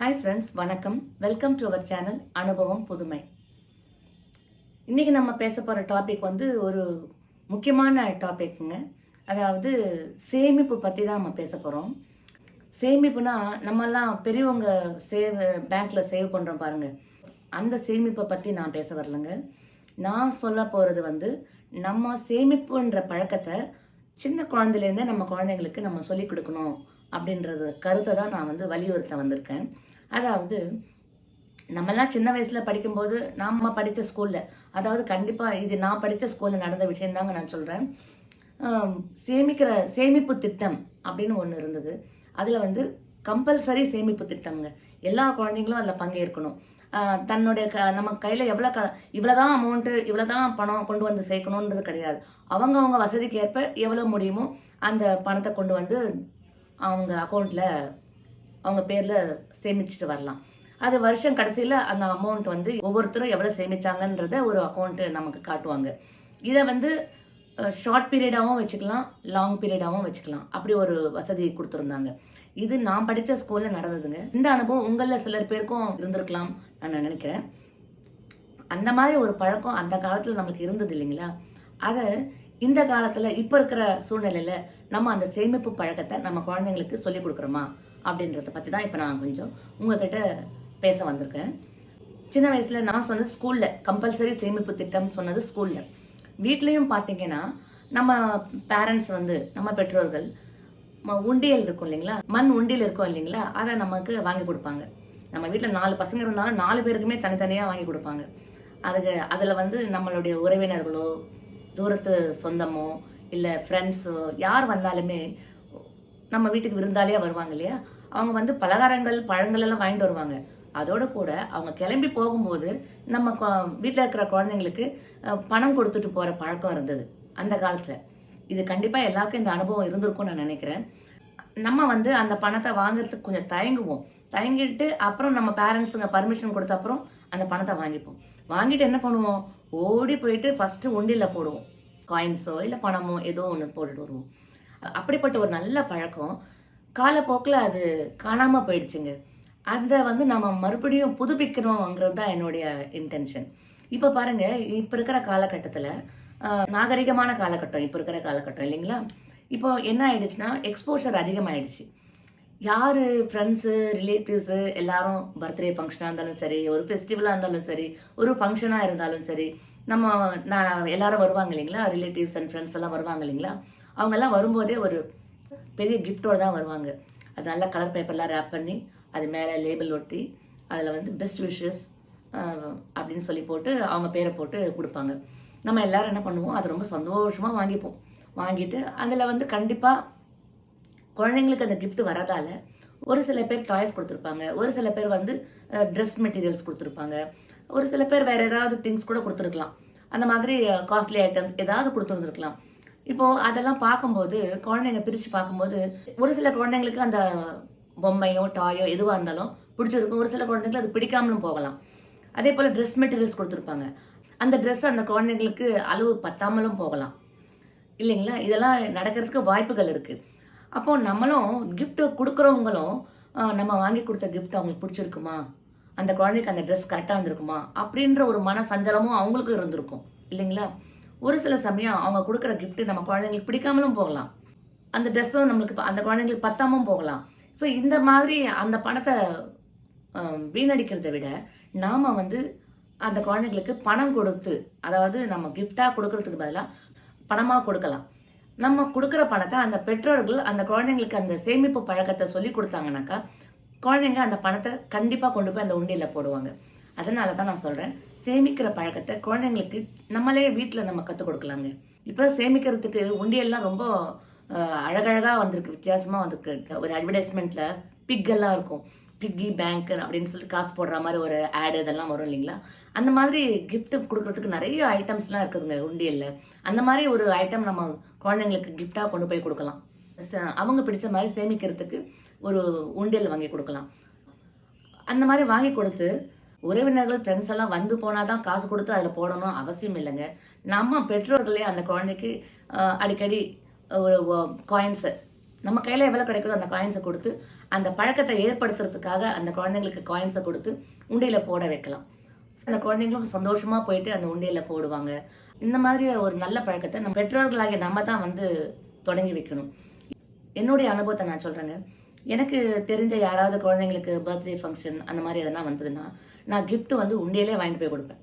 Hi friends வணக்கம். Welcome to our channel அனுபவம் புதுமை இன்றைக்கி நம்ம பேச போகிற டாபிக் வந்து ஒரு முக்கியமான டாபிக்ங்க அதாவது சேமிப்பு பற்றி தான் நம்ம பேச போகிறோம் சேமிப்புனா நம்மெல்லாம் பெரியவங்க சேவ் பேங்க்கில் சேவ் பண்ணுறோம் பாருங்க. அந்த சேமிப்பை பற்றி நான் பேச வரலங்க. நான் சொல்ல போகிறது வந்து நம்ம சேமிப்புன்ற பழக்கத்தை சின்ன குழந்தையிலேருந்தே நம்ம குழந்தைங்களுக்கு நம்ம சொல்லிக் கொடுக்கணும். அப்படின்றது கருத்தை தான் நான் வந்து வலியுறுத்த வந்திருக்கேன். அதாவது நம்மெல்லாம் சின்ன வயசில் படிக்கும்போது நாம் படித்த ஸ்கூலில் அதாவது கண்டிப்பாக இது நான் படித்த ஸ்கூலில் நடந்த விஷயந்தாங்க நான் சொல்கிறேன் சேமிக்கிற சேமிப்பு திட்டம் அப்படின்னு ஒன்று இருந்தது. அதில் வந்து கம்பல்சரி சேமிப்பு திட்டம்ங்க. எல்லா குழந்தைங்களும் அதில் பங்கேற்கணும். தன்னுடைய க நம்ம கையில் எவ்வளோ க இவ்வளோதான் அமௌண்ட்டு இவ்வளோதான் பணம் கொண்டு வந்து சேர்க்கணுன்றது கிடையாது. அவங்கவுங்க வசதிக்கு ஏற்ப எவ்வளோ முடியுமோ அந்த பணத்தை கொண்டு வந்து அவங்க அக்கௌண்ட்டில் அவங்க பேரில் சேமிச்சுட்டு வரலாம். அது வருஷம் கடைசியில் அந்த அமௌண்ட் வந்து ஒவ்வொருத்தரும் எவ்வளோ சேமிச்சாங்கன்றத ஒரு அக்கௌண்ட்டு நமக்கு காட்டுவாங்க. இதை வந்து ஷார்ட் பீரியடாகவும் வச்சுக்கலாம் லாங் பீரியடாகவும் வச்சுக்கலாம். அப்படி ஒரு வசதி கொடுத்துருந்தாங்க. இது நான் படித்த ஸ்கூலில் நடந்ததுங்க. இந்த அனுபவம் உங்களில் சிலர் பேருக்கும் இருந்திருக்கலாம் நான் நினைக்கிறேன். அந்த மாதிரி ஒரு பழக்கம் அந்த காலத்தில் நம்மளுக்கு இருந்தது இல்லைங்களா? அதை இந்த காலத்தில் இப்போ இருக்கிற சூழ்நிலையில் நம்ம அந்த சேமிப்பு பழக்கத்தை நம்ம குழந்தைங்களுக்கு சொல்லிக் கொடுக்குறோமா அப்படின்றத பற்றி தான் இப்போ நான் கொஞ்சம் உங்ககிட்ட பேச வந்திருக்கேன். சின்ன வயசில் நான் சொன்னது ஸ்கூலில் கம்பல்சரி சேமிப்பு திட்டம் சொன்னது ஸ்கூலில் வீட்லேயும் பார்த்தீங்கன்னா நம்ம பேரண்ட்ஸ் வந்து நம்ம பெற்றோர்கள் உண்டியல் இருக்கும் இல்லைங்களா? மண் உண்டியல் இருக்கும் இல்லைங்களா? அதை நமக்கு வாங்கி கொடுப்பாங்க. நம்ம வீட்டில் நாலு பசங்க இருந்தாலும் நாலு பேருக்குமே தனித்தனியாக வாங்கி கொடுப்பாங்க. அதுக்கு அதில் வந்து நம்மளுடைய உறவினர்களோ தூரத்து சொந்தமோ இல்லை ஃப்ரெண்ட்ஸோ யார் வந்தாலுமே நம்ம வீட்டுக்கு விருந்தாளியாக வருவாங்க இல்லையா? அவங்க வந்து பலகாரங்கள் பழங்கள் எல்லாம் வாங்கிட்டு வருவாங்க. அதோட கூட அவங்க கிளம்பி போகும்போது நம்ம வீட்டில் இருக்கிற குழந்தைங்களுக்கு பணம் கொடுத்துட்டு போகிற பழக்கம் இருந்தது அந்த காலத்தில். இது கண்டிப்பாக எல்லாருக்கும் இந்த அனுபவம் இருந்திருக்கும்னு நான் நினைக்கிறேன். நம்ம வந்து அந்த பணத்தை வாங்குறதுக்கு கொஞ்சம் தயங்குவோம். தயங்கிட்டு அப்புறம் நம்ம பேரண்ட்ஸுங்க பர்மிஷன் கொடுத்த அப்புறம் அந்த பணத்தை வாங்கிப்போம். வாங்கிட்டு என்ன பண்ணுவோம்? ஓடி போயிட்டு ஃபஸ்ட்டு உண்டியில் போடுவோம். காயின்ஸோ இல்லை பணமோ ஏதோ ஒன்று போட்டுட்டு வருவோம். அப்படிப்பட்ட ஒரு நல்ல பழக்கம். காலப்போக்கில் அது காணாமல் போயிடுச்சுங்க. அதை வந்து நம்ம மறுபடியும் புதுப்பிக்கணுங்கிறது தான் என்னுடைய இன்டென்ஷன் இப்போ பாருங்க இப்போ இருக்கிற காலகட்டத்தில் நாகரிகமான காலகட்டம் இப்போ இருக்கிற காலகட்டம் இல்லைங்களா? இப்போ என்ன ஆயிடுச்சுன்னா எக்ஸ்போஷர் அதிகமாயிடுச்சு. யார் ஃப்ரெண்ட்ஸு ரிலேட்டிவ்ஸு எல்லாரும் பர்த்டே ஃபங்க்ஷனாக இருந்தாலும் சரி ஒரு ஃபெஸ்டிவலாக இருந்தாலும் சரி ஒரு ஃபங்க்ஷனாக இருந்தாலும் சரி நம்ம நான் எல்லாரும் வருவாங்க இல்லைங்களா? ரிலேட்டிவ்ஸ் அண்ட் ஃப்ரெண்ட்ஸ் எல்லாம் வருவாங்க இல்லைங்களா? அவங்க எல்லாம் வரும்போதே ஒரு பெரிய கிஃப்டோடு தான் வருவாங்க. அது நல்லா கலர் பேப்பர்லாம் ரேப் பண்ணி அது மேலே லேபிள் ஒட்டி அதில் வந்து பெஸ்ட் விஷஸ் அப்படின்னு சொல்லி போட்டு அவங்க பேரை போட்டு கொடுப்பாங்க. நம்ம எல்லாரும் என்ன பண்ணுவோம்? அது ரொம்ப சந்தோஷமாக வாங்கிப்போம். வாங்கிட்டு அதில் வந்து கண்டிப்பாக குழந்தைங்களுக்கு அந்த கிஃப்ட் வரதால ஒரு சில பேர் டாய்ஸ் கொடுத்துருப்பாங்க. ஒரு சில பேர் வந்து ட்ரெஸ் மெட்டீரியல்ஸ் கொடுத்துருப்பாங்க. ஒரு சில பேர் வேறு ஏதாவது திங்ஸ் கூட கொடுத்துருக்கலாம். அந்த மாதிரி காஸ்ட்லி ஐட்டம்ஸ் ஏதாவது கொடுத்துருந்துருக்கலாம். இப்போது அதெல்லாம் பார்க்கும்போது குழந்தைங்க பிரித்து பார்க்கும்போது ஒரு சில குழந்தைங்களுக்கு அந்த பொம்மையோ டாயோ எதுவாக இருந்தாலும் பிடிச்சிருக்கும். ஒரு சில குழந்தைங்களுக்கு அது பிடிக்காமலும் போகலாம். அதே போல் ட்ரெஸ் மெட்டீரியல்ஸ் கொடுத்துருப்பாங்க. அந்த ட்ரெஸ் அந்த குழந்தைங்களுக்கு அளவு பத்தாமலும் போகலாம். இல்லைங்களா? இதெல்லாம் நடக்கிறதுக்கு வாய்ப்புகள் இருக்குது அப்போது நம்மளும் கிஃப்ட்டு கொடுக்குறவங்களும் நம்ம வாங்கி கொடுத்த கிஃப்ட் அவங்களுக்கு பிடிச்சிருக்குமா? அந்த குழந்தைக்கு அந்த ட்ரெஸ் கரெக்டாக வந்திருக்குமா? அப்படின்ற ஒரு மன சஞ்சலமும் அவங்களுக்கும் இருந்திருக்கும். இல்லைங்களா? ஒரு சில சமயம் அவங்க கொடுக்குற கிஃப்ட்டு நம்ம குழந்தைங்களுக்கு பிடிக்காமலும் போகலாம். அந்த ட்ரெஸ்ஸும் நம்மளுக்கு அந்த குழந்தைங்களுக்கு பத்தாமும் போகலாம். ஸோ இந்த மாதிரி அந்த பணத்தை வீணடிக்கிறத வீணடிக்கிறதை விட நாம வந்து அந்த குழந்தைங்களுக்கு பணம் கொடுத்து அதாவது நம்ம கிஃப்டாக கொடுக்கறதுக்கு பதிலாக பணமாக கொடுக்கலாம். நம்ம கொடுக்குற பணத்தை அந்த பெற்றோர்கள் அந்த குழந்தைங்களுக்கு அந்த சேமிப்பு பழக்கத்தை சொல்லி கொடுத்தாங்கனாக்கா குழந்தைங்க அந்த பணத்தை கண்டிப்பாக கொண்டு போய் அந்த உண்டியலில் போடுவாங்க. அதனால தான் நான் சொல்கிறேன் சேமிக்கிற பழக்கத்தை குழந்தைங்களுக்கு நம்மளே வீட்டில் நம்ம கற்றுக் கொடுக்கலாங்க. இப்போ சேமிக்கிறதுக்கு உண்டியல்லாம் ரொம்ப அழகழகாக வந்திருக்கு வித்தியாசமாக வந்திருக்கு. ஒரு அட்வர்டைஸ்மெண்ட்டில் பிக்கெல்லாம் இருக்கும். பிக்கி பேங்க் அப்படின்னு சொல்லிட்டு காசு போடுற மாதிரி ஒரு ஆடு இதெல்லாம் வரும் இல்லைங்களா? அந்த மாதிரி கிஃப்ட் கொடுக்கறதுக்கு நிறைய ஐட்டம்ஸ்லாம் இருக்குதுங்க உண்டியலில். அந்த மாதிரி ஒரு ஐட்டம் நம்ம குழந்தைங்களுக்கு கிஃப்டாக கொண்டு போய் கொடுக்கலாம். அவங்க பிடிச்ச மாதிரி சேமிக்கிறதுக்கு ஒரு உண்டியல் வாங்கி கொடுக்கலாம். அந்த மாதிரி வாங்கி கொடுத்து உறவினர்கள் ஃப்ரெண்ட்ஸ் எல்லாம் வந்து போனால் தான் காசு கொடுத்து அதில் போடணும் அவசியம் இல்லைங்க. நம்ம பெற்றோர்களே அந்த குழந்தைக்கு அடிக்கடி ஒரு காயின்ஸை நம்ம கையில் எவ்வளோ கிடைக்குதோ அந்த காயின்ஸை கொடுத்து அந்த பழக்கத்தை ஏற்படுத்துறதுக்காக அந்த குழந்தைங்களுக்கு காயின்ஸை கொடுத்து உண்டியில் போட வைக்கலாம். அந்த குழந்தைங்களும் சந்தோஷமாக போயிட்டு அந்த உண்டியில் போடுவாங்க. இந்த மாதிரி ஒரு நல்ல பழக்கத்தை நம்ம பெற்றோர்களாகிய நம்ம தான் வந்து தொடங்கி வைக்கணும். என்னுடைய அனுபவத்தை நான் சொல்கிறேங்க எனக்கு தெரிஞ்ச யாராவது குழந்தைங்களுக்கு பர்த்டே ஃபங்க்ஷன் அந்த மாதிரி எதனா வந்ததுன்னா நான் கிஃப்ட் வந்து உண்டியிலே வாங்கிட்டு போய் கொடுப்பேன்.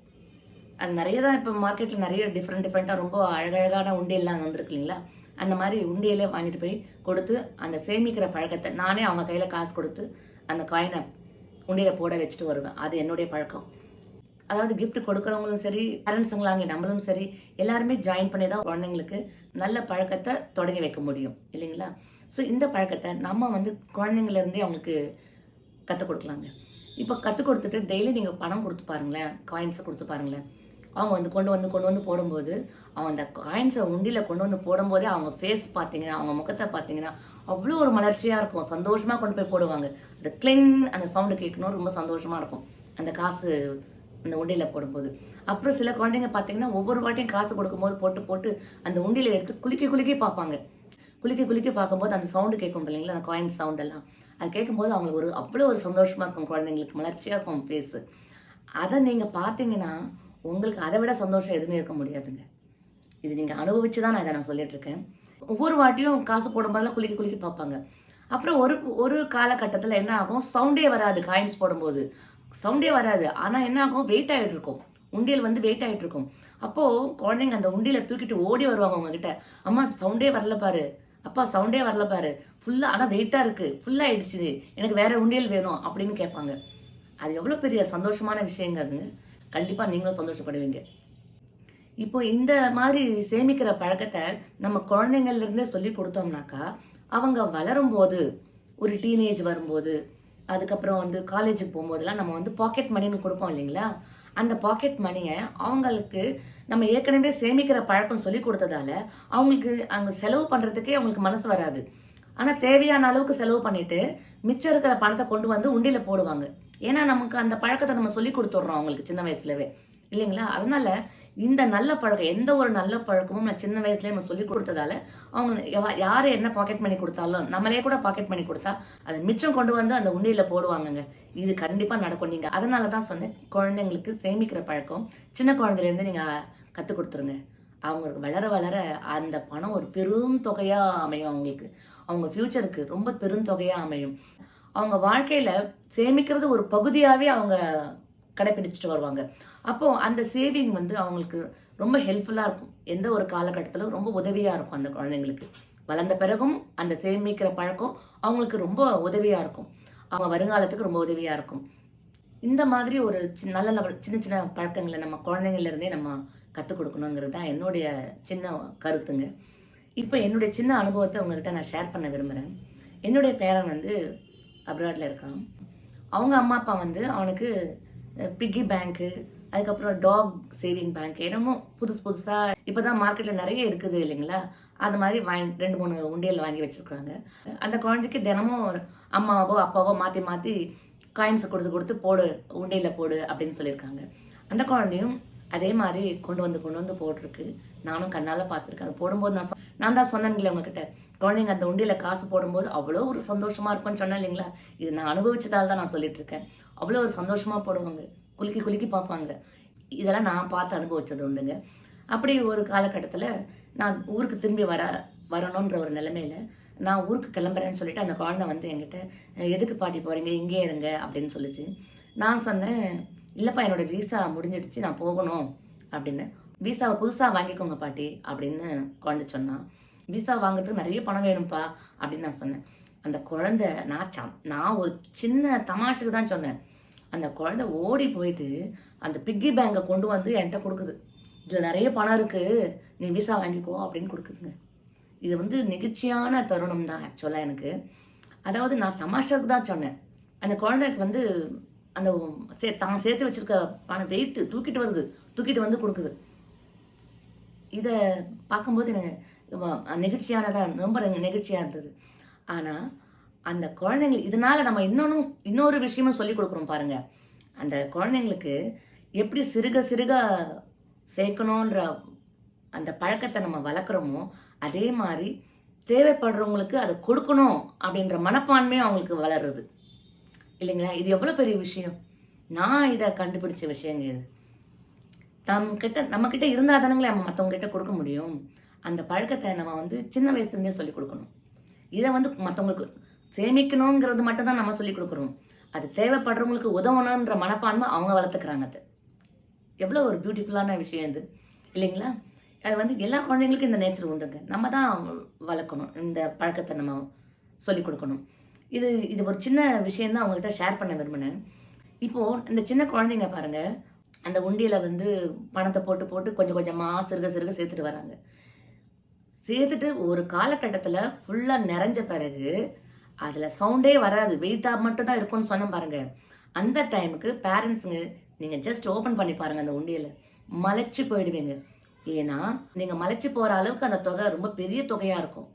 அது நிறைய தான் இப்போ மார்க்கெட்டில் நிறைய டிஃப்ரெண்ட் டிஃப்ரெண்ட்டாக ரொம்ப அழகழகான உண்டியெல்லாம் வந்திருக்கு இல்லைங்களா? அந்த மாதிரி உண்டியலே வாங்கிட்டு போய் கொடுத்து அந்த சேமிக்கிற பழக்கத்தை நானே அவங்க கையில் காசு கொடுத்து அந்த காயினை உண்டியில் போட வச்சுட்டு வருவேன். அது என்னுடைய பழக்கம். அதாவது கிஃப்ட் கொடுக்குறவங்களும் சரி பேரண்ட்ஸுங்களாங்க நம்மளும் சரி எல்லாருமே ஜாயின் பண்ணி தான் குழந்தைங்களுக்கு நல்ல பழக்கத்தை தொடங்கி வைக்க முடியும். இல்லைங்களா? ஸோ இந்த பழக்கத்தை நம்ம வந்து குழந்தைங்கள்ல இருந்தே அவங்களுக்கு கற்றுக் கொடுக்கலாங்க. இப்போ கற்றுக் கொடுத்துட்டு டெய்லி நீங்கள் பணம் கொடுத்து பாருங்களேன் காயின்ஸை கொடுத்து பாருங்களேன். அவங்க வந்து கொண்டு வந்து கொண்டு வந்து போடும்போது அவங்க அந்த காயின்ஸை உண்டியில் கொண்டு வந்து போடும்போதே அவங்க ஃபேஸ் பார்த்தீங்கன்னா அவங்க முகத்தை பார்த்தீங்கன்னா அவ்வளோ ஒரு மலர்ச்சியாக இருக்கும். சந்தோஷமாக கொண்டு போய் போடுவாங்க. அந்த கிளிங் அந்த சவுண்டு கேட்கணும் ரொம்ப சந்தோஷமாக இருக்கும். அந்த காசு அந்த உண்டியில் போடும்போது. அப்புறம் சில குழந்தைங்க பார்த்தீங்கன்னா ஒவ்வொரு வாட்டியும் காசு கொடுக்கும்போது போட்டு போட்டு அந்த உண்டியில் எடுத்து குலுக்கி குலுக்கி பார்ப்பாங்க. குலுக்கி குலுக்கி பார்க்கும்போது அந்த சவுண்டு கேட்கும் இல்லைங்களா? அந்த காயின் சவுண்ட் எல்லாம். அது கேட்கும்போது அவங்களுக்கு ஒரு அவ்வளோ ஒரு சந்தோஷமா இருக்கும் குழந்தைங்களுக்கு மலர்ச்சியாக இருக்கும் ஃபேஸு அதை நீங்கள் பார்த்தீங்கன்னா உங்களுக்கு அதை விட சந்தோஷம் எதுவுமே இருக்க முடியாதுங்க. இது நீங்கள் அனுபவிச்சு தான் நான் இதை நான் சொல்லிட்டுருக்கேன் ஒவ்வொரு வாட்டியும் காசு போடும்போதெல்லாம் குலுக்கி குலுக்கி பார்ப்பாங்க. அப்புறம் ஒரு ஒரு காலகட்டத்தில் என்ன ஆகும்? சவுண்டே வராது காயின்ஸ் போடும்போது. சவுண்டே வராது. ஆனால் என்ன ஆகும்? வெயிட் ஆகிட்டு இருக்கும். உண்டியல் வந்து வெயிட் ஆகிட்டு இருக்கும். அப்போது குழந்தைங்க அந்த உண்டியலை தூக்கிட்டு ஓடி வருவாங்க உங்ககிட்ட. அம்மா சவுண்டே வரல பாரு. அப்பா சவுண்டே வரல பாரு. ஃபுல்லாக ஆனால் வெயிட்டாக இருக்குது ஃபுல்லாக ஆயிடுச்சு எனக்கு வேற உண்டியல் வேணும். அப்படின்னு கேட்பாங்க. அது எவ்வளோ பெரிய சந்தோஷமான விஷயங்க அதுங்க கண்டிப்பாக நீங்களும் சந்தோஷப்படுவீங்க. இப்போ இந்த மாதிரி சேமிக்கிற பழக்கத்தை நம்ம குழந்தைங்கள்லேருந்தே சொல்லி கொடுத்தோம்னாக்கா அவங்க வளரும்போது ஒரு டீனேஜ் வரும்போது அதுக்கப்புறம் வந்து காலேஜுக்கு போகும்போதெல்லாம் நம்ம வந்து பாக்கெட் மணின்னு கொடுப்போம் இல்லைங்களா? அந்த பாக்கெட் மணியை அவங்களுக்கு நம்ம ஏற்கனவே சேமிக்கிற பழக்கம் சொல்லி கொடுத்ததால அவங்களுக்கு அங்கே செலவு பண்ணுறதுக்கே அவங்களுக்கு மனசு வராது. ஆனால் தேவையான அளவுக்கு செலவு பண்ணிட்டு மிச்சம் இருக்கிற பணத்தை கொண்டு வந்து உண்டியில் போடுவாங்க. ஏன்னா நமக்கு அந்த பழக்கத்தை நம்ம சொல்லி கொடுத்துட்றோம் அவங்களுக்கு சின்ன வயசுலவே. இல்லைங்களா? அதனால இந்த நல்ல பழக்கம் எந்த ஒரு நல்ல பழக்கமும் நான் சின்ன வயசுலயே நம்ம சொல்லி கொடுத்ததால அவங்க யாரு என்ன பாக்கெட் பண்ணி கொடுத்தாலும் நம்மளே கூட பாக்கெட் பண்ணி கொடுத்தா அதை மிச்சம் கொண்டு வந்து அந்த உண்டியில போடுவாங்கங்க. இது கண்டிப்பா நடக்கும். நீங்க அதனால தான் சொன்னேன் குழந்தைங்களுக்கு சேமிக்கிற பழக்கம் சின்ன குழந்தையில இருந்து நீங்க கத்து கொடுத்துருங்க. அவங்களுக்கு வளர வளர அந்த பணம் ஒரு பெரும் தொகையா அமையும் அவங்களுக்கு. அவங்க ஃபியூச்சருக்கு ரொம்ப பெரும் தொகையா அமையும். அவங்க வாழ்க்கையில சேமிக்கிறது ஒரு பகுதியாவே அவங்க கடைப்பிடிச்சிட்டு வருவாங்க. அப்போ அந்த சேவிங் வந்து அவங்களுக்கு ரொம்ப ஹெல்ப்ஃபுல்லாக இருக்கும். எந்த ஒரு காலகட்டத்திலும் ரொம்ப உதவியாக இருக்கும் அந்த குழந்தைங்களுக்கு. வளர்ந்த பிறகும் அந்த சேமிக்கிற பழக்கம் அவங்களுக்கு ரொம்ப உதவியாக இருக்கும். அவங்க வருங்காலத்துக்கு ரொம்ப உதவியாக இருக்கும். இந்த மாதிரி ஒரு நல்ல நல்ல சின்ன சின்ன பழக்கங்களை நம்ம குழந்தைங்கள்லேருந்தே நம்ம கற்றுக் கொடுக்கணுங்கிறது தான் என்னுடைய சின்ன கருத்துங்க. இப்போ என்னுடைய சின்ன அனுபவத்தை உங்ககிட்ட நான் ஷேர் பண்ண விரும்புகிறேன் என்னுடைய பேரன் வந்து அப்ராட்டில் இருக்கான். அவங்க அம்மா அப்பா வந்து அவனுக்கு பிக்கி பேங்க்கு அதுக்கப்புறம் டாக் சேவிங் பேங்க் என்னமோ புதுசு புதுசாக இப்போ தான் மார்க்கெட்டில் நிறைய இருக்குது இல்லைங்களா? அந்த மாதிரி வாங்கி ரெண்டு மூணு உண்டியல் வாங்கி வச்சுருக்காங்க. அந்த குழந்தைக்கு தினமும் அம்மாவோ அப்பாவோ மாற்றி மாற்றி காயின்ஸை கொடுத்து கொடுத்து போடு உண்டியில் போடு அப்படின்னு சொல்லியிருக்காங்க. அந்த குழந்தையும் அதே மாதிரி கொண்டு வந்து கொண்டு வந்து போட்டிருக்கு. நானும் கண்ணால் பார்த்துருக்கேன். அது போடும்போது நான் நான் தான் சொன்னேன்ல உங்ககிட்ட. குழந்தைங்க அந்த உண்டியில் காசு போடும்போது அவ்வளோ ஒரு சந்தோஷமாக இருக்கும்னு சொன்னேன் இல்லைங்களா? இது நான் அனுபவிச்சதால் தான் நான் சொல்லிட்டு இருக்கேன். அவ்வளோ ஒரு சந்தோஷமாக போடுவாங்க. குலுக்கி குலுக்கி பார்ப்பாங்க. இதெல்லாம் நான் பார்த்து அனுபவிச்சது உண்டுங்க. அப்படி ஒரு காலகட்டத்தில் நான் ஊருக்கு திரும்பி வர வரணுன்ற ஒரு நிலைமையில நான் ஊருக்கு கிளம்புறேன்னு சொல்லிட்டு அந்த குழந்தை வந்து என்கிட்ட எதுக்கு பாட்டி போகிறீங்க இங்கே இருங்க. அப்படின்னு சொல்லிச்சு. நான் சொன்னேன் இல்லைப்பா என்னோட வீசா முடிஞ்சிடுச்சு. நான் போகணும். அப்படின்னு. விசாவை புதுசாக வாங்கிக்கோங்க பாட்டி. அப்படின்னு குழந்தை சொன்னான் விசா வாங்குறதுக்கு நிறைய பணம் வேணும்ப்பா அப்படின்னு நான் சொன்னேன். அந்த குழந்தை நான் சம் நான் ஒரு சின்ன தமாஷுக்கு தான் சொன்னேன். அந்த குழந்தை ஓடி போயிட்டு அந்த பிக்கி பேங்கை கொண்டு வந்து என்கிட்ட கொடுக்குது. இதில் நிறைய பணம் இருக்குது நீ விசா வாங்கிக்கோ அப்படின்னு கொடுக்குதுங்க. இது வந்து நெகிழ்ச்சியான தருணம் தான் ஆக்சுவலாக எனக்கு. அதாவது நான் தமாஷாவுக்கு தான் சொன்னேன். அந்த குழந்தைக்கு வந்து அந்த சே தான் சேர்த்து வச்சிருக்க பணம் வெயிட்டு தூக்கிட்டு வருது. தூக்கிட்டு வந்து கொடுக்குது. இதை பார்க்கும்போது எனக்கு வ- நெகிழ்ச்சியானதாக ரொம்ப நெகிழ்ச்சியாக இருந்தது. ஆனால் அந்த குழந்தைங்களுக்கு இதனால் நம்ம இன்னொன்னும் இன்னொரு விஷயமும் சொல்லி கொடுக்குறோம் பாருங்கள் அந்த குழந்தைங்களுக்கு எப்படி சிறுக சிறுக சேர்க்கணுன்ற அந்த பழக்கத்தை நம்ம வளர்க்குறோமோ அதே மாதிரி தேவைப்படுறவங்களுக்கு அதை கொடுக்கணும் அப்படின்ற மனப்பான்மையும் அவங்களுக்கு வளருது. இல்லைங்களா? இது எவ்வளோ பெரிய விஷயம்? நான் இதை கண்டுபிடிச்ச விஷயங்க இது. தம் கிட்ட நம்ம கிட்ட இருந்தால் தானங்களே நம்ம மற்றவங்க கிட்ட கொடுக்க முடியும். அந்த பழக்கத்தை நம்ம வந்து சின்ன வயசுலேருந்தே சொல்லி கொடுக்கணும். இதை வந்து மற்றவங்களுக்கு சேமிக்கணுங்கிறது மட்டும் தான் நம்ம சொல்லி கொடுக்குறோம். அது தேவைப்படுறவங்களுக்கு உதவணுன்ற மனப்பான்மை அவங்க வளர்த்துக்கிறாங்க அது. எவ்வளோ ஒரு பியூட்டிஃபுல்லான விஷயம் இது. இல்லைங்களா? அது வந்து எல்லா குழந்தைங்களுக்கும் இந்த நேச்சர் உண்டுங்க. நம்ம தான் வளர்க்கணும். இந்த பழக்கத்தை நம்ம சொல்லிக் கொடுக்கணும். இது இது ஒரு சின்ன விஷயம் தான் அவங்ககிட்ட ஷேர் பண்ண விரும்பினேன். இப்போது இந்த சின்ன குழந்தைங்க பாருங்கள் அந்த உண்டியில் வந்து பணத்தை போட்டு போட்டு கொஞ்சம் கொஞ்சமாக சிறுக சிறுக சேர்த்துட்டு வராங்க. சேர்த்துட்டு ஒரு காலகட்டத்தில் ஃபுல்லாக நிறைஞ்ச பிறகு அதில் சவுண்டே வராது. வெயிட்டாக மட்டும் தான் இருக்கும்னு சொன்னேன் பாருங்க. அந்த டைமுக்கு பேரண்ட்ஸுங்க நீங்கள் ஜஸ்ட் ஓப்பன் பண்ணி பாருங்கள் அந்த உண்டியலை. மலைச்சு போயிடுவீங்க. ஏன்னா நீங்கள் மலைச்சு போகிற அளவுக்கு அந்த தொகை ரொம்ப பெரிய தொகையாக இருக்கும்.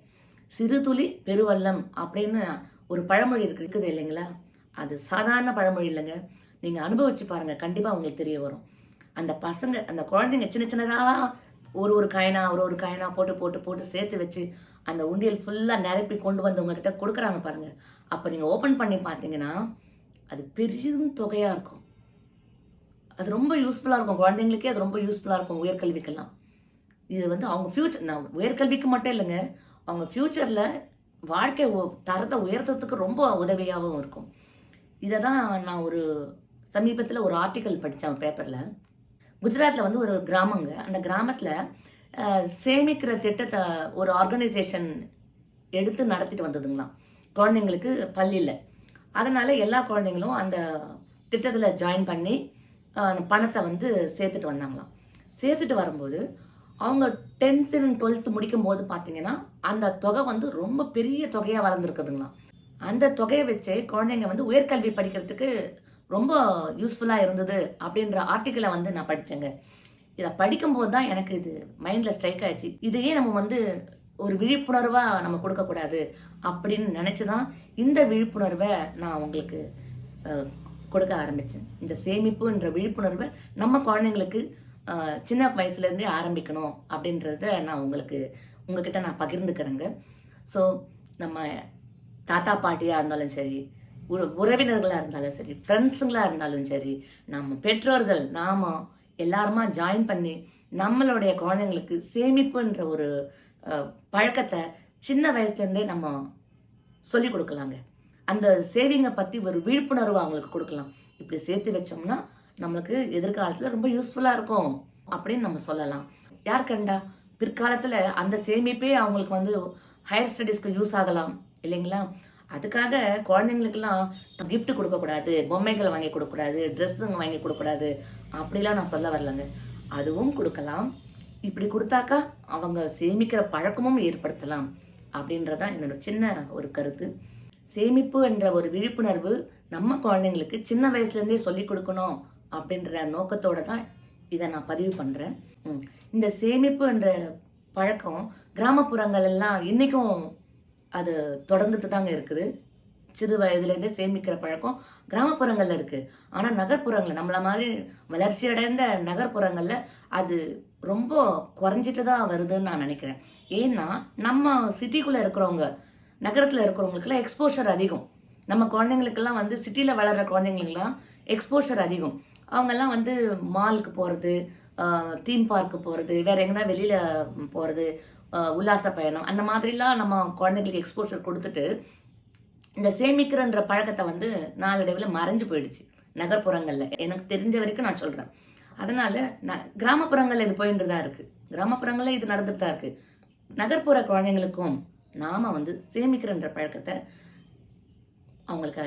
சிறு துளி பெருவல்லம் அப்படின்னு ஒரு பழமொழி இருக்குது இருக்குது இல்லைங்களா? அது சாதாரண பழமொழி இல்லைங்க. நீங்கள் அனுபவிச்சு பாருங்கள் கண்டிப்பாக உங்களுக்கு தெரிய வரும். அந்த பசங்க அந்த குழந்தைங்க சின்ன சின்னதாக ஒரு ஒரு காயினா ஒரு ஒரு காயினா போட்டு போட்டு போட்டு சேர்த்து வச்சு அந்த உண்டியல் ஃபுல்லாக நிரப்பி கொண்டு வந்து உங்ககிட்ட கொடுக்குறாங்க பாருங்கள் அப்போ நீங்கள் ஓப்பன் பண்ணி பார்த்தீங்கன்னா அது பெரும் தொகையாக இருக்கும். அது ரொம்ப யூஸ்ஃபுல்லாக இருக்கும். குழந்தைங்களுக்கே அது ரொம்ப யூஸ்ஃபுல்லாக இருக்கும் உயர்கல்விக்கெல்லாம். இது வந்து அவங்க ஃப்யூச்சர் நான் உயர்கல்விக்கு மட்டும் இல்லைங்க. அவங்க ஃப்யூச்சரில் வாழ்க்கை தரத்தை உயர்த்துறதுக்கு ரொம்ப உதவியாகவும் இருக்கும். இதை தான் நான் ஒரு சமீபத்தில் ஒரு ஆர்டிக்கல் படித்தேன் பேப்பரில் குஜராத்தில் வந்து ஒரு கிராமங்க. அந்த கிராமத்தில் சேமிக்கிற திட்டத்தை ஒரு ஆர்கனைசேஷன் எடுத்து நடத்திட்டு வந்ததுங்களாம். குழந்தைங்களுக்கு பள்ளியில். அதனால் எல்லா குழந்தைங்களும் அந்த திட்டத்தில் ஜாயின் பண்ணி அந்த பணத்தை வந்து சேர்த்துட்டு வந்தாங்களாம். சேர்த்துட்டு வரும்போது அவங்க டென்த்து டுவெல்த்து முடிக்கும் போது பார்த்தீங்கன்னா அந்த தொகை வந்து ரொம்ப பெரிய தொகையாக வளர்ந்துருக்குதுங்களாம். அந்த தொகையை வச்சே குழந்தைங்க வந்து உயர்கல்வி படிக்கிறதுக்கு ரொம்ப யூஸ்ஃபுல்லாக இருந்தது அப்படின்ற ஆர்டிக்கலை வந்து நான் படித்தேங்க இதை படிக்கும்போது தான் எனக்கு இது மைண்டில் ஸ்ட்ரைக் ஆயிடுச்சு. இதையே நம்ம வந்து ஒரு விழிப்புணர்வாக நம்ம கொடுக்கக்கூடாது அப்படின்னு நினச்சி தான் இந்த விழிப்புணர்வை நான் உங்களுக்கு கொடுக்க ஆரம்பித்தேன் இந்த சேமிப்புன்ற விழிப்புணர்வை நம்ம குழந்தைங்களுக்கு சின்ன வயசுலேருந்தே ஆரம்பிக்கணும் அப்படின்றத நான் உங்களுக்கு உங்ககிட்ட நான் பகிர்ந்துக்கிறேங்க. ஸோ நம்ம தாத்தா பாட்டியாக இருந்தாலும் சரி உறவினர்களாக இருந்தாலும் சரி ஃப்ரெண்ட்ஸுங்களாக இருந்தாலும் சரி நம்ம பெற்றோர்கள் நாம் எல்லாருமா ஜாயின் பண்ணி நம்மளுடைய குழந்தைங்களுக்கு சேமிப்புன்ற ஒரு பழக்கத்தை சின்ன வயசுலேருந்தே நம்ம சொல்லி கொடுக்கலாங்க. அந்த சேவிங்கை பற்றி ஒரு விழிப்புணர்வு அவங்களுக்கு கொடுக்கலாம். இப்படி சேர்த்து வச்சோம்னா நம்மளுக்கு எதிர்காலத்தில் ரொம்ப யூஸ்ஃபுல்லாக இருக்கும் அப்படின்னு நம்ம சொல்லலாம். யார் கண்டா? பிற்காலத்தில் அந்த சேமிப்பே அவங்களுக்கு வந்து ஹையர் ஸ்டடீஸ்க்கு யூஸ் ஆகலாம் இல்லைங்களா? அதுக்காக குழந்தைங்களுக்கெல்லாம் கிஃப்ட் கொடுக்கக்கூடாது பொம்மைகள் வாங்கி கொடுக்கக்கூடாது ட்ரெஸ்ஸுங்க வாங்கி கொடுக்கக்கூடாது அப்படிலாம் நான் சொல்ல வரலங்க. அதுவும் கொடுக்கலாம். இப்படி கொடுத்தாக்கா அவங்க சேமிக்கிற பழக்கமும் ஏற்படுத்தலாம் அப்படின்றதான் என்னோட சின்ன ஒரு கருத்து. சேமிப்பு என்ற ஒரு விழிப்புணர்வு நம்ம குழந்தைங்களுக்கு சின்ன வயசுலேருந்தே சொல்லி கொடுக்கணும் அப்படின்ற நோக்கத்தோட தான் இதை நான் பதிவு பண்ணுறேன் இந்த சேமிப்பு என்ற பழக்கம் கிராமப்புறங்கள் எல்லாம் இன்றைக்கும் அது தொடர்ந்துட்டு தாங்க இருக்குது. சிறு வயதுலேருந்தே சேமிக்கிற பழக்கம் கிராமப்புறங்களில் இருக்குது ஆனால் நகர்ப்புறங்களில் நம்மள மாதிரி வளர்ச்சி அடைந்த நகர்ப்புறங்களில் அது ரொம்ப குறைஞ்சிட்டு தான் வருதுன்னு நான் நினைக்கிறேன். ஏன்னா நம்ம சிட்டிக்குள்ளே இருக்கிறவங்க நகரத்தில் இருக்கிறவங்களுக்குலாம் எக்ஸ்போஷர் அதிகம். நம்ம குழந்தைங்களுக்கெல்லாம் வந்து சிட்டியில் வளர்கிற குழந்தைங்களுக்கெல்லாம் எக்ஸ்போஷர் அதிகம். அவங்கெல்லாம் வந்து மாலுக்கு போகிறது தீம் பார்க்கு போகிறது வேறு எங்கன்னா வெளியில் போகிறது உல்லாச பயணம். அந்த மாதிரிலாம் நம்ம குழந்தைங்களுக்கு எக்ஸ்போஷர் கொடுத்துட்டு இந்த சேமிக்கிறன்ற பழக்கத்தை வந்து நாளடைவில் மறைஞ்சு போயிடுச்சு. நகர்ப்புறங்களில். எனக்கு தெரிஞ்ச வரைக்கும் நான் சொல்கிறேன் அதனால ந கிராமப்புறங்களில் இது போயிட்டு தான் இருக்குது கிராமப்புறங்களில் இது நடந்துட்டு தான் இருக்குது நகர்ப்புற குழந்தைங்களுக்கும் நாம் வந்து சேமிக்கிறன்ற பழக்கத்தை அவங்களுக்கு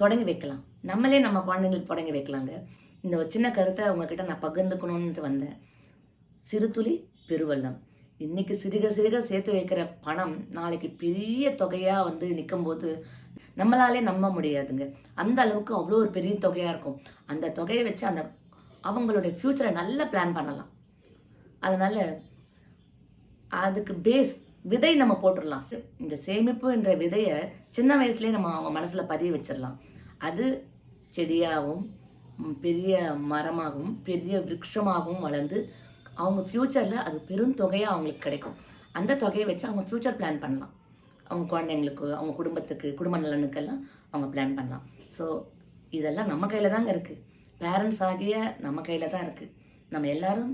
தொடங்கி வைக்கலாம். நம்மளே நம்ம குழந்தைங்களுக்கு தொடங்கி வைக்கலாங்க. இந்த ஒரு சின்ன கருத்தை அவங்கக்கிட்ட நான் பகிர்ந்துக்கணுன்ட்டு வந்தேன். சிறுதுளி பெருவெள்ளம். இன்னைக்கு சிறுக சிறுக சேர்த்து வைக்கிற பணம் நாளைக்கு பெரிய தொகையாக வந்து நிற்கும்போது நம்மளாலே நம்ப முடியாதுங்க. அந்த அளவுக்கு அவ்வளோ ஒரு பெரிய தொகையாக இருக்கும். அந்த தொகையை வச்சு அந்த அவங்களுடைய ஃப்யூச்சரை நல்லா பிளான் பண்ணலாம். அதனால் அதுக்கு பேஸ் விதை நம்ம போட்டுடலாம். இந்த சேமிப்பு என்ற விதையை சின்ன வயசுலேயே நம்ம அவங்க மனசில் பதிய வச்சிடலாம். அது செடியாகவும் பெரிய மரமாகவும் பெரிய விருட்சமாகவும் வளர்ந்து அவங்க ஃப்யூச்சரில் அது பெரும் தொகையாக அவங்களுக்கு கிடைக்கும். அந்த தொகையை வச்சு அவங்க ஃப்யூச்சர் பிளான் பண்ணலாம். அவங்க குழந்தைங்களுக்கு அவங்க குடும்பத்துக்கு குடும்ப நலனுக்கெல்லாம் அவங்க பிளான் பண்ணலாம். ஸோ இதெல்லாம் நம்ம கையில் தாங்க இருக்குது பேரண்ட்ஸ் ஆகிய நம்ம கையில் தான் இருக்குது நம்ம எல்லாரும்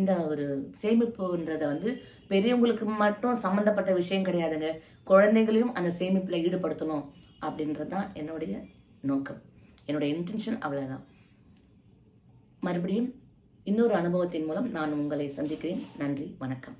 இந்த ஒரு சேமிப்புன்றத வந்து பெரியவங்களுக்கு மட்டும் சம்மந்தப்பட்ட விஷயம் கிடையாதுங்க. குழந்தைகளையும் அந்த சேமிப்பில் ஈடுபடுத்தணும் அப்படின்றது தான் என்னுடைய நோக்கம். என்னுடைய இன்டென்ஷன் அவ்வளோதான் மறுபடியும் இன்னொரு அனுபவத்தின் மூலம் நான் உங்களை சந்திக்கிறேன். நன்றி. வணக்கம்.